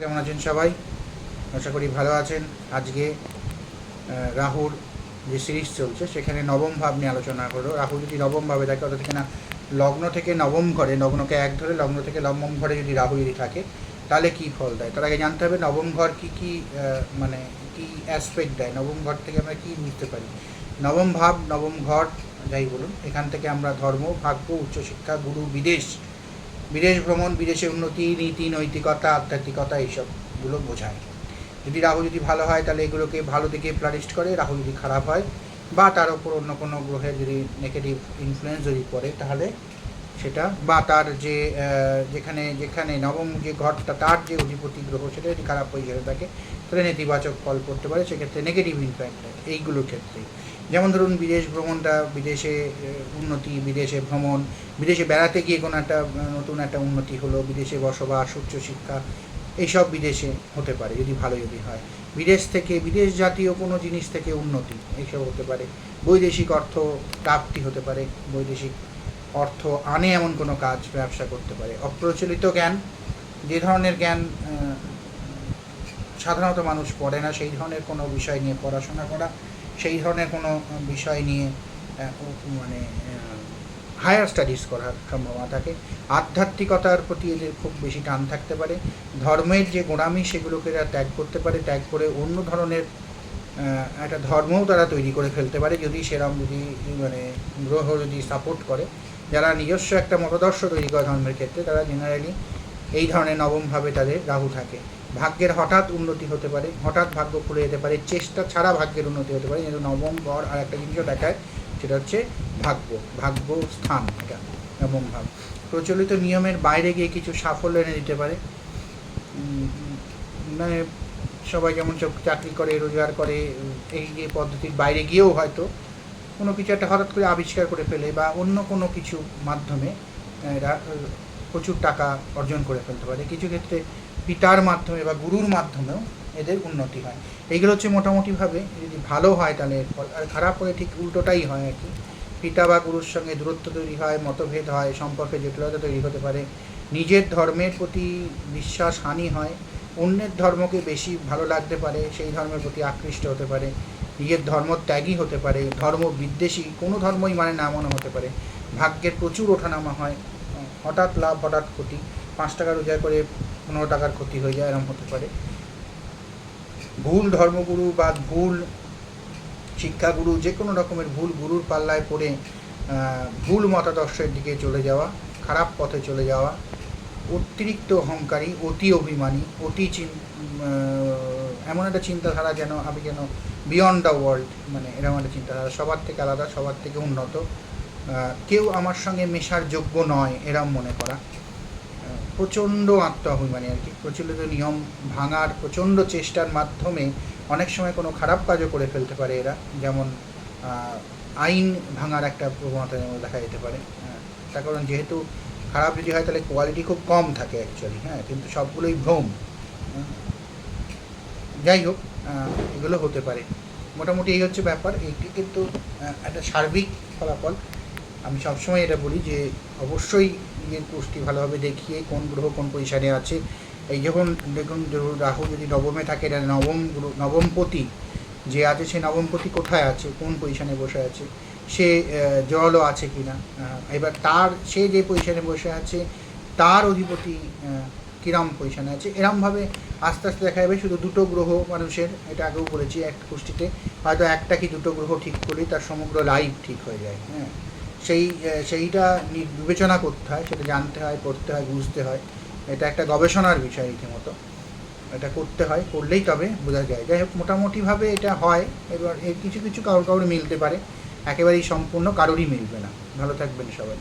কেমন আছেন সবাই? আশা করি ভালো আছেন। আজকে রাহুর যে সিরিজ চলছে, সেখানে নবম ভাব নিয়ে আলোচনা করো রাহু যদি নবম ভাবে থাকে, অর্থাৎ এখানে লগ্ন থেকে নবম ঘরে লগ্নকে এক ধরে, লগ্ন থেকে নবম ঘরে যদি রাহু যদি থাকে, তাহলে কি ফল দেয়? তার আগে জানতে হবে, নবম ঘর কি কি মানে কি অ্যাসপেক্ট দেয়? নবম ঘর থেকে আমরা কি নিতে পারি? নবম ভাব, নবম ঘর, যাই বলুন, এখান থেকে আমরা ধর্ম, ভাগ্য, উচ্চশিক্ষা, গুরু, বিদেশ বিদেশ ভ্রমণ বিদেশে উন্নতি, নীতি, নৈতিকতা, আধ্যাত্মিকতা এইসবগুলো বোঝায়। যদি রাহু যদি ভালো হয়, তাহলে এগুলোকে ভালো দিকে প্লারিস্ট করে, রাহু যদি খারাপ হয়, বা তার ওপর অন্য কোনো গ্রহের যদি নেগেটিভ ইনফ্লুয়েন্স যদি পড়ে, তাহলে সেটা, বা তার যে যেখানে যেখানে নবম যে ঘরটা, তার যে অধিপতি গ্রহ, সেটা যদি খারাপ হয়ে পজিশনে থাকে তাহলে নেতিবাচক ফল পড়তে পারে, সেক্ষেত্রে নেগেটিভ ইম্প্যাক্ট হয় এইগুলোর ক্ষেত্রে যেমন ধরুন বিদেশ ভ্রমণটা, বিদেশে উন্নতি, বিদেশে ভ্রমণ, বিদেশে বেড়াতে গিয়ে কোনো একটা নতুন একটা উন্নতি হলো, বিদেশে বসবাস উচ্চশিক্ষা এইসব বিদেশে হতে পারে, যদি ভালো যদি হয়। বিদেশ থেকে, বিদেশ জাতীয় কোনো জিনিস থেকে উন্নতি, এইসব হতে পারে। বৈদেশিক অর্থ প্রাপ্তি হতে পারে, বৈদেশিক অর্থ আনে এমন কোনো কাজ, ব্যবসা করতে পারে। অপ্রচলিত জ্ঞান, যে ধরনের জ্ঞান সাধারণত মানুষ পড়ে না। সেই ধরনের কোনো বিষয় নিয়ে পড়াশোনা করা, সেই ধরনের কোনো বিষয় নিয়ে মানে হায়ার স্টাডিজ করার সম্ভাবনা থাকে। আধ্যাত্মিকতার প্রতি এদের খুব বেশি টান থাকতে পারে। ধর্মের যে গোড়ামি, সেগুলোকে এরা ত্যাগ করতে পারে। ত্যাগ করে অন্য ধরনের একটা ধর্মও তারা তৈরি করে ফেলতে পারে। যদি সেরকম যদি মানে গ্রহ যদি সাপোর্ট করে, যারা নিজস্ব একটা মতাদর্শ তৈরি করে ধর্মের ক্ষেত্রে, তারা জেনারেলি এই ধরনের নবমভাবে তাদের রাহু থাকে। ভাগ্যের হঠাৎ উন্নতি হতে পারে, হঠাৎ ভাগ্য খুলে যেতে পারে, চেষ্টা ছাড়া ভাগ্যের উন্নতি হতে পারে। যেহেতু নবম ঘর আর একটা জিনিসও দেখায়, সেটা হচ্ছে ভাগ্য ভাগ্য স্থান, এটা নবম ভাব। প্রচলিত নিয়মের বাইরে গিয়ে কিছু সাফল্য এনে দিতে পারে। মানে সবাই যেমন সব চাকরি করে, রোজগার করে, এই যে পদ্ধতির বাইরে গিয়েও হয়তো কোনো কিছু একটা হঠাৎ করে আবিষ্কার করে ফেলে বা অন্য কোনো কিছু মাধ্যমে এরা প্রচুর টাকা অর্জন করে ফেলতে পারে। কিছু ক্ষেত্রে পিতার মাধ্যমে বা গুরুর মাধ্যমেও এদের উন্নতি হয়। এইগুলো হচ্ছে মোটামুটিভাবে যদি ভালো হয় তাহলে এর ফল, আর খারাপ হলে ঠিক উল্টোটাই হয় আর কি। পিতা বা গুরুর সঙ্গে দূরত্ব তৈরি হয়, মতভেদ হয়, সম্পর্কে জটিলতা তৈরি হতে পারে। নিজের ধর্মের প্রতি বিশ্বাস, হানি হয়। অন্যের ধর্মকে বেশি ভালো লাগতে পারে, সেই ধর্মের প্রতি আকৃষ্ট হতে পারে। নিজের ধর্ম ত্যাগী হতে পারে। ধর্ম বিদ্বেষী, কোনো ধর্মই মানে না মনে হতে পারে। ভাগ্যের প্রচুর ওঠানামা হয়। হঠাৎ লাভ, হঠাৎ ক্ষতি। পাঁচ টাকা রোজগার করে পনেরো টাকার ক্ষতি হয়ে যায় এরকম হতে পারে। ভুল ধর্মগুরু বা ভুল শিক্ষাগুরু যে কোনো রকমের ভুল গুরুর পাল্লায় পড়ে ভুল মতাদর্শের দিকে চলে যাওয়া, খারাপ পথে চলে যাওয়া, অতিরিক্ত অহংকারী, অতি অভিমানী, অতি এমন একটা চিন্তাধারা যেন, আমি যেন বিয়ন্ড দ্য ওয়ার্ল্ড মানে এরকম একটা চিন্তাধারা, সবার থেকে আলাদা, সবার থেকে উন্নত কেউ আমার সঙ্গে মেশার যোগ্য নয় এরম মনে করা। প্রচণ্ড আত্ম অভিমানী আর কি। প্রচলিত নিয়ম ভাঙার প্রচণ্ড চেষ্টার মাধ্যমে অনেক সময় কোনো খারাপ কাজও করে ফেলতে পারে এরা। যেমন আইন ভাঙার একটা প্রবণতা যেমন দেখা যেতে পারে। তার কারণ যেহেতু খারাপ যদি হয় তাহলে কোয়ালিটি খুব কম থাকে অ্যাকচুয়ালি হ্যাঁ কিন্তু সবগুলোই ভ্রম। যাই হোক এগুলো হতে পারে। মোটামুটি এই হচ্ছে ব্যাপার। এটি কিন্তু একটা সার্বিক ফলাফল। আমি সবসময় এটা বলি যে অবশ্যই নিজের কুষ্টি ভালোভাবে দেখিয়ে কোন গ্রহ কোন পজিশানে আছে। এই যখন দেখুন রাহু যদি নবমে থাকে এটা নবম নবমপতি যে আছে, সে নবমপতি কোথায় আছে? কোন পজিশানে বসে আছে? সে জলও আছে কি না এবার তার, সে যে পজিশানে বসে আছে, তার অধিপতি কিরম পজিশানে আছে? এরমভাবে আস্তে আস্তে দেখা যাবে শুধু দুটো গ্রহ মানুষের, এটা আগেও বলেছি এক কুষ্টিতে হয়তো একটা কি দুটো গ্রহ ঠিক করলেই তার সমগ্র লাইফ ঠিক হয়ে যায় হ্যাঁ? সেই সেইটা বিবেচনা করতে হয়, সেটা জানতে হয়, পড়তে হয়, বুঝতে হয়। এটা একটা গবেষণার বিষয় রীতিমতো। এটা করতে হয়, করলেই তবে বোঝা যায়। যাই হোক, মোটামুটিভাবে এটা হয়। এবার এর কিছু কিছু কারোর কারোর মিলতে পারে। একেবারেই সম্পূর্ণ কারোরই মিলবে না। ভালো থাকবেন সবাই।